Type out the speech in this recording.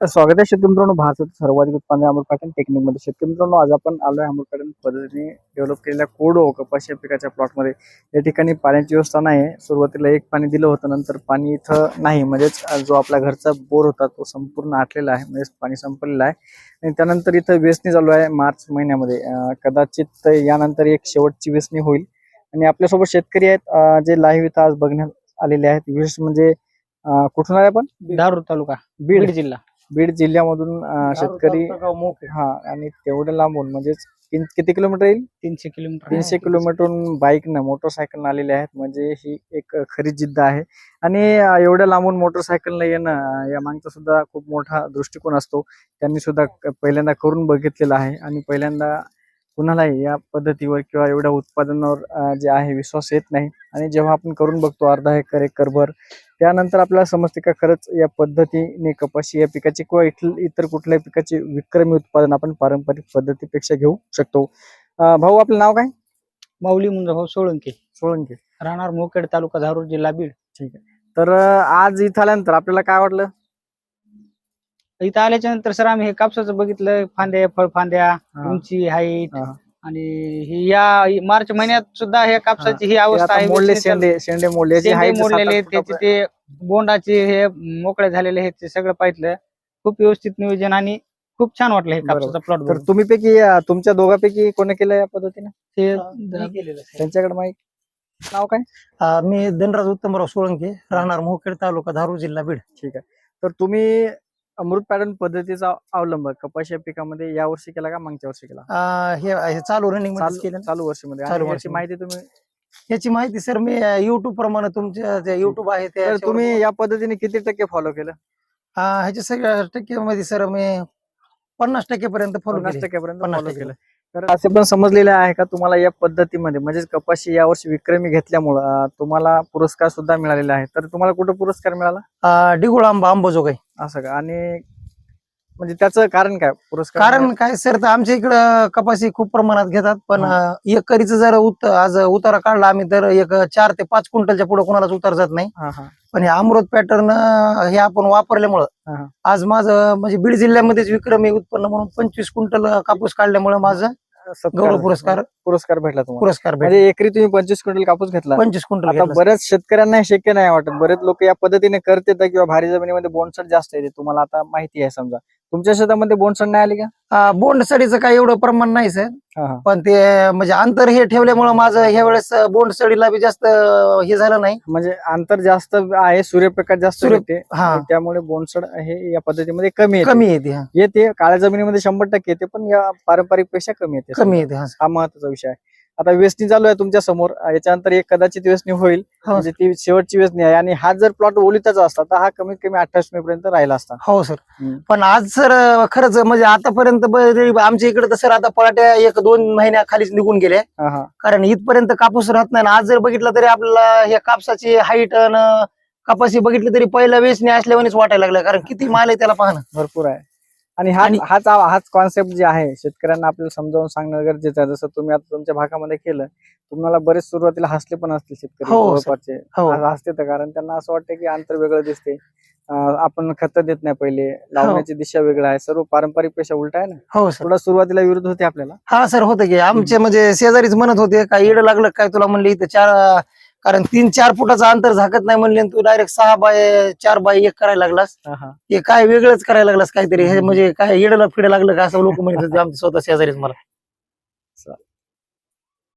स्वागत आहे शेतकरी मित्रांनो. भारतात सर्वाधिक उत्पादन अमोल पॅटर्न टेक्निकमध्ये. शेतकरी मित्रांनो आज आपण आलोय अमोल पॅटर्न पद्धतीने डेव्हलप केलेल्या कोडो कपाशी या पिकाच्या प्लॉटमध्ये या ठिकाणी पाण्याची व्यवस्था नाही आहे. सुरुवातीला एक पाणी दिलं होतं नंतर पाणी इथं नाही. म्हणजेच जो आपला घरचा बोर होता तो संपूर्ण आटलेला आहे. म्हणजेच पाणी संपलेलं आहे. आणि त्यानंतर इथं वेचणी चालू आहे मार्च महिन्यामध्ये. कदाचित यानंतर एक शेवटची वेचणी होईल. आणि आपल्यासोबत शेतकरी आहेत जे लाईव्ह इथं आज बघण्यात आलेले आहेत. विशेष म्हणजे कुठून आले आपण? धारूर तालुका बीड. जिल्हा. बीड जिल्ह्यामधून अं, शेतकरी हा आणि तेवढं लांबून म्हणजेच किन- किती किलोमीटर येईल? तीनशे किलोमीटर. तीनशे किलोमीटरहून बाईकनं मोटरसायकलनं आलेले आहेत म्हणजे ही एक खरी जिद्द आहे. आणि अं, एवढ्या लांबून मोटरसायकलनं येणं अं, या मागचा सुद्धा खूप मोठा दृष्टिकोन असतो. त्यांनी सुद्धा क- पहिल्यांदा करून बघितलेला आहे. आणि पहिल्यांदा कुणालाही या पद्धतीवर किंवा एवढ्या उत्पादनावर अं, जे आहे विश्वास येत नाही. आणि जेव्हा आपण करून बघतो अर्धा एकर एकरभर त्यानंतर आपल्याला समजते का खरंच या पद्धतीने कपाशी या पिकाची किंवा इतर कुठल्याही पिकाचे विक्रमी उत्पादन आपण पारंपरिक पद्धतीपेक्षा घेऊ शकतो. भाऊ आपलं नाव काय? माऊली मुंजाभाऊ सोळंके. सोळंके. राहणार मोखेड तालुका धारूर जिल्हा बीड. तर अं, आज इथं आल्यानंतर आपल्याला काय वाटलं? इथं आल्याच्यानंतर सर आम्ही हे कापसाचं बघितलं फांद्या फळ फांद्या. उंची हाईट. आणि ही या मार्च महिन्यात सुद्धा ह्या कापसाची ही. अवस्था आहे. मोडले शेंडे शेंडे मोडले. मोडलेले त्याचे. ते बोंडाचे हे मोकळे झालेले आहेत. ते सगळं पाहिलं खूप व्यवस्थित नियोजन आणि खूप छान वाटलं हे. कापसाचा प्लॉट तर तुम्ही पैकी तुमच्या दोघांपैकी कोणी केलं या पद्धतीने? ते त्यांच्याकडे माहीत? नाव काय? मी धनराज उत्तमराव सोळंके राहणार मोखेड तालुका धारूर जिल्हा बीड. ठीक आहे. तर तुम्ही अमृत पॅटर्न पद्धतीचा अवलंब कपाशी या पिकामध्ये या वर्षी केला का मागच्या वर्षी केला? अ, हे हे चालू रनिंग चालू केलं चालू वर्षीमध्ये. चालू आणि याची वर्षीमध्ये. माहिती तुम्ही याची माहिती सर मी युट्यूब प्रमाणे तुमच्या जे युट्यूब आहे तर तुम्ही या पद्धतीने किती टक्के फॉलो केलं? ह्याच्या सगळ्या टक्के मध्ये सर मी पन्नास टक्के पर्यंत फॉलो पन्नास टक्क्यापर्यंत पन्नास फॉलो टक्के. केलं. तर असे पण समजलेले आहे का तुम्हाला या पद्धतीमध्ये? म्हणजेच कपाशी यावर्षी विक्रमी घेतल्यामुळं तुम्हाला पुरस्कार सुद्धा मिळालेला आहे. तर तुम्हाला कुठं पुरस्कार मिळाला? अ, डिगुळ आंबा अंबाजोगाई असं का? आणि म्हणजे त्याचं कारण काय? पुरस्कार कारण काय सर तर आमच्या इकडं कपाशी खूप प्रमाणात घेतात पण एकरीचं जर उत आज उतारा काढला आम्ही तर एक चार ते पाच क्विंटलच्या पुढे कोणालाच उतार जात नाही पण हे अमृत पॅटर्न हे आपण वापरल्यामुळं. आज माझं म्हणजे बीड जिल्ह्यामध्येच विक्रमी उत्पन्न म्हणून पंचवीस क्विंटल कापूस काढल्यामुळे माझं गौरव पुरस्कार. पुरस्कार भेटला तुम्हाला. पुरस्कार भेटला. म्हणजे एकरी तुम्ही पंचवीस क्विंटल कापूस घेतला. पंचवीस क्विंटल आता घेतला. बऱ्याच शेतकऱ्यांना हे शक्य नाही वाटत. बरेच लोक या पद्धतीने करते किंवा भारी जमिनीमध्ये बोंडसड जास्त येते. तुम्हाला आता माहिती आहे समजा. तुमच्या शेतामध्ये बोंडसड नाही आली का? अं, बोंड सडीचं काही एवढं प्रमाण नाही सर. हा. पण ते म्हणजे अंतर हे ठेवल्यामुळे माझं ह्या वेळेस बोंड सडीला बी जास्त हे झालं नाही. म्हणजे अंतर जास्त आहे सूर्यप्रकाश जास्त सूर्य- येते. हा. त्यामुळे बोंडसड हे या पद्धतीमध्ये कमी येते. कमी येते हा. येते काळ्या जमिनीमध्ये शंभर टक्के येते पण या पारंपरिकपेक्षा कमी येते कमी येते हा हा महत्त्वाचा विषय आहे. आता वेचणी चालू आहे तुमच्यासमोर. याच्यानंतर एक कदाचित वेचणी होईल. हो. म्हणजे ती शेवटची वेचणी आहे. आणि हा जर प्लॉट ओलिताचा असता तर हा कमीत कमी अठ्ठावीस मे पर्यंत राहिला असता. हो सर. पण आज सर खरंच म्हणजे आतापर्यंत आमच्या इकडे तर सर आता पराठ्या एक दोन महिन्या खालीच निघून गेले. कारण इथपर्यंत कापूस राहत नाही. आणि आज जर बघितलं तरी आपल्याला ह्या कापसाची हाईट कपाशी बघितली तरी पहिला वेचणी असल्यावानीच वाटायला लागलं. कारण किती माल आहे त्याला पाहणं. भरपूर आहे. आणि हा आणि- हाच हाच कॉन्सेप्ट जे आहे शेतकऱ्यांना आपल्याला समजावून सांगणं गरजेचं आहे. जसं तुम्ही आता तुमच्या भागामध्ये केलं तुम्हाला बरेच सुरुवातीला हसले पण असतील शेतकरी हो, सर. जवळपासचे. हो. हा- हसते तर कारण त्यांना असं वाटतं की अंतर वेगळं दिसते. अं, आपण खत देत नाही पहिले लावण्याची दिशा वेगळं आहे. सर्व पारंपरिक पेशा उलट आहे ना? हो सर. थोडा सुरुवातीला विरोध होते आपल्याला. हा सर होतं की आमचे म्हणजे शेजारीच म्हणत होते काय येड लागलं काय तुला? म्हणले इथं चार कारण तीन चार फुटाचं अंतर झाकत नाही म्हणले तू डायरेक्ट सहा बाय चार बाय एक करायला लागलास. हा, काय वेगळंच करायला लागलास काहीतरी? हे म्हणजे काय येडला फिड लागलं का असं लोक म्हणत होते आमचे स्वतः शेजारीच मला.